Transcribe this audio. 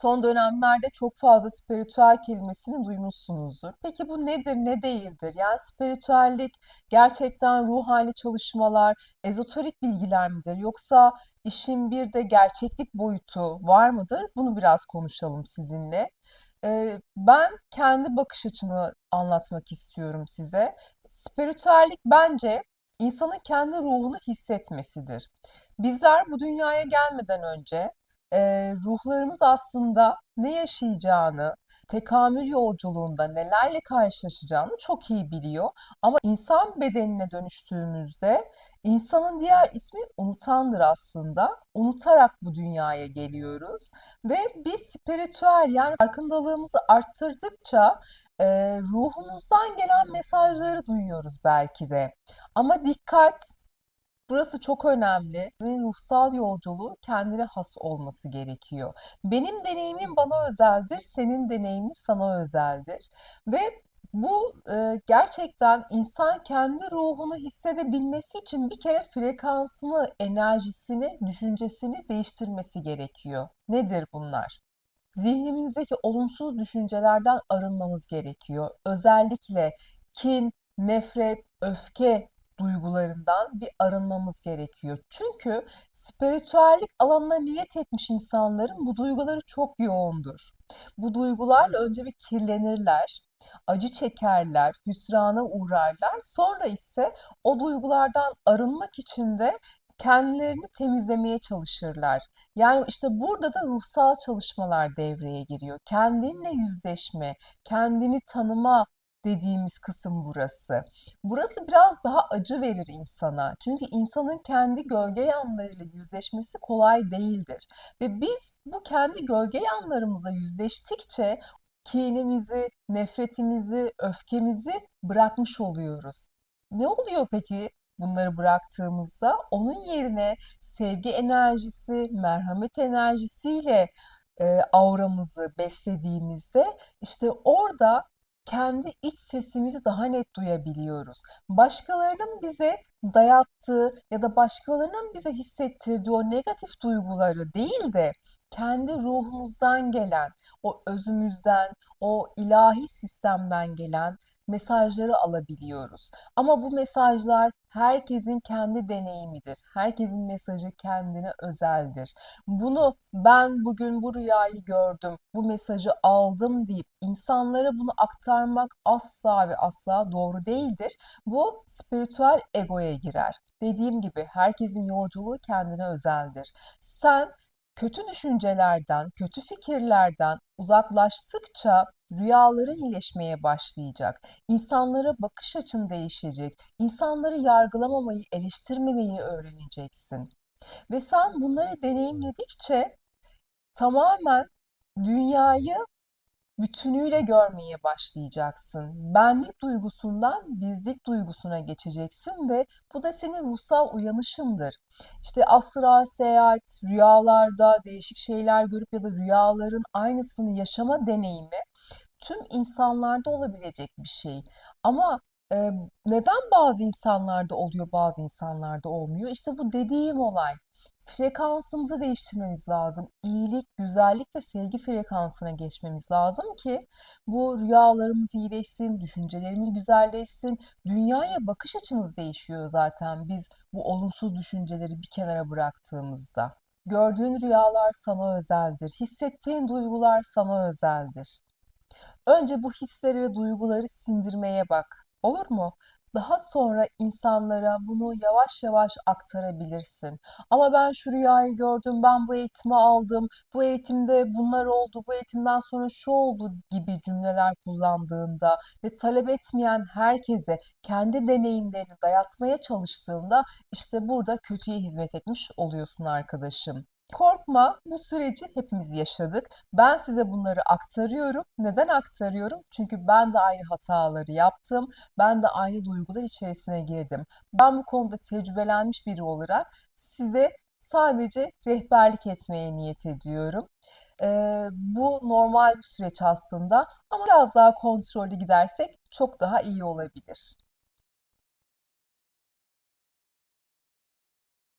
Son dönemlerde çok fazla spiritüel kelimesini duymuşsunuzdur. Peki bu nedir, ne değildir? Yani spiritüellik gerçekten ruhani çalışmalar, ezoterik bilgiler midir? Yoksa işin bir de gerçeklik boyutu var mıdır? Bunu biraz konuşalım sizinle. Ee, ben kendi bakış açımı anlatmak istiyorum size. Spiritüellik bence insanın kendi ruhunu hissetmesidir. Bizler bu dünyaya gelmeden önce Eee, ruhlarımız aslında ne yaşayacağını, tekamül yolculuğunda nelerle karşılaşacağını çok iyi biliyor. Ama insan bedenine dönüştüğümüzde insanın diğer ismi unutandır aslında. Unutarak bu dünyaya geliyoruz ve biz spiritüel yani farkındalığımızı arttırdıkça eee, ruhumuzdan gelen mesajları duyuyoruz belki de. Ama dikkat, Burası çok önemli. Senin ruhsal yolculuğu kendine has olması gerekiyor. Benim deneyimim bana özeldir, senin deneyimin sana özeldir. Ve bu e, gerçekten insan kendi ruhunu hissedebilmesi için bir kere frekansını, enerjisini, düşüncesini değiştirmesi gerekiyor. Nedir bunlar? Zihnimizdeki olumsuz düşüncelerden arınmamız gerekiyor. Özellikle kin, nefret, öfke duygularından bir arınmamız gerekiyor. Çünkü spiritüellik alanına niyet etmiş insanların bu duyguları çok yoğundur. Bu duygularla önce bir kirlenirler, acı çekerler, hüsrana uğrarlar. Sonra ise o duygulardan arınmak için de kendilerini temizlemeye çalışırlar. Yani işte burada da ruhsal çalışmalar devreye giriyor. Kendinle yüzleşme, kendini tanıma dediğimiz kısım burası. Burası biraz daha acı verir insana. Çünkü insanın kendi gölge yanlarıyla yüzleşmesi kolay değildir. Ve biz bu kendi gölge yanlarımıza yüzleştikçe kinimizi, nefretimizi, öfkemizi bırakmış oluyoruz. Ne oluyor peki bunları bıraktığımızda? Onun yerine sevgi enerjisi, merhamet enerjisiyle e, auramızı beslediğimizde işte orada kendi iç sesimizi daha net duyabiliyoruz. Başkalarının bize dayattığı ya da başkalarının bize hissettirdiği o negatif duyguları değil de kendi ruhumuzdan gelen, o özümüzden, o ilahi sistemden gelen mesajları alabiliyoruz. Ama bu mesajlar herkesin kendi deneyimidir. Herkesin mesajı kendine özeldir. Bunu ben bugün bu rüyayı gördüm, bu mesajı aldım deyip insanlara bunu aktarmak asla ve asla doğru değildir. Bu spiritüel egoya girer. Dediğim gibi herkesin yolculuğu kendine özeldir. Sen kötü düşüncelerden, kötü fikirlerden uzaklaştıkça rüyaların iyileşmeye başlayacak. İnsanlara bakış açın değişecek. İnsanları yargılamamayı, eleştirmemeyi öğreneceksin. Ve sen bunları deneyimledikçe tamamen dünyayı bütünüyle görmeye başlayacaksın. Benlik duygusundan bizlik duygusuna geçeceksin ve bu da senin ruhsal uyanışındır. İşte astral seyahat, rüyalarda değişik şeyler görüp ya da rüyaların aynısını yaşama deneyimi tüm insanlarda olabilecek bir şey. Ama e, neden bazı insanlarda oluyor, bazı insanlarda olmuyor? İşte bu dediğim olay. Frekansımızı değiştirmemiz lazım. İyilik, güzellik ve sevgi frekansına geçmemiz lazım ki bu rüyalarımız iyileşsin, düşüncelerimiz güzelleşsin. Dünyaya bakış açımız değişiyor zaten biz bu olumsuz düşünceleri bir kenara bıraktığımızda. Gördüğün rüyalar sana özeldir. Hissettiğin duygular sana özeldir. Önce bu hisleri ve duyguları sindirmeye bak. Olur mu? Daha sonra insanlara bunu yavaş yavaş aktarabilirsin. Ama ben şu rüyayı gördüm, ben bu eğitimi aldım, bu eğitimde bunlar oldu, bu eğitimden sonra şu oldu gibi cümleler kullandığında ve talep etmeyen herkese kendi deneyimlerini dayatmaya çalıştığında işte burada kötüye hizmet etmiş oluyorsun arkadaşım. Korkma, bu süreci hepimiz yaşadık. Ben size bunları aktarıyorum. Neden aktarıyorum? Çünkü ben de aynı hataları yaptım. Ben de aynı duygular içerisine girdim. Ben bu konuda tecrübelenmiş biri olarak size sadece rehberlik etmeye niyet ediyorum. Ee, bu normal bir süreç aslında ama biraz daha kontrollü gidersek çok daha iyi olabilir.